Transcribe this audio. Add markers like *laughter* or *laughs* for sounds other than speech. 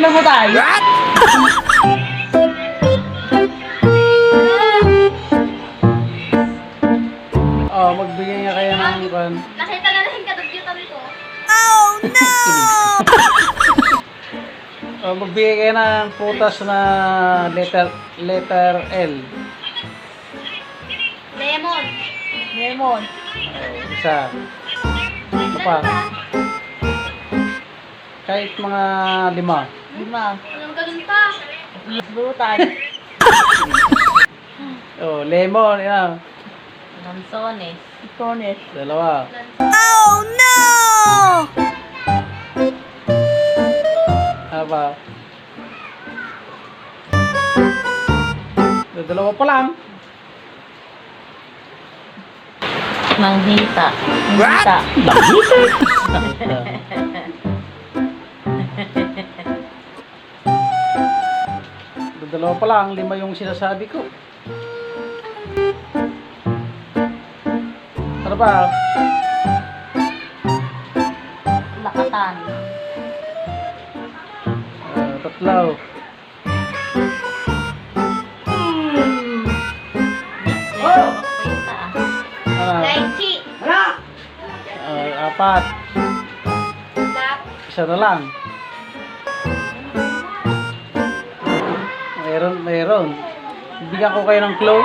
tayo. *laughs* Oh, magbigay nga kayo ng kan. Nakita na rin kadugyutan ko. *laughs* Oh, magbigay kayo ng putas na letter letter L. Lemon. Lemon. Oh, isa. Ano pa? Kahit mga lima. Lima. Anong ganun pa? Lutan. *laughs* Oh, lemon, yan. Lansones. Lansones. Dalawa. Ano ba? Dalawa pa lang. Manghita. Manghita. *laughs* Dalawa pa lang, lima yung sinasabi ko. Ano ba? Lakatan. Ah, tatlo. Oh! Ah, Lychee. ah, apat. Isa na lang. Meron, meron. Bigyan ko kayo ng clue.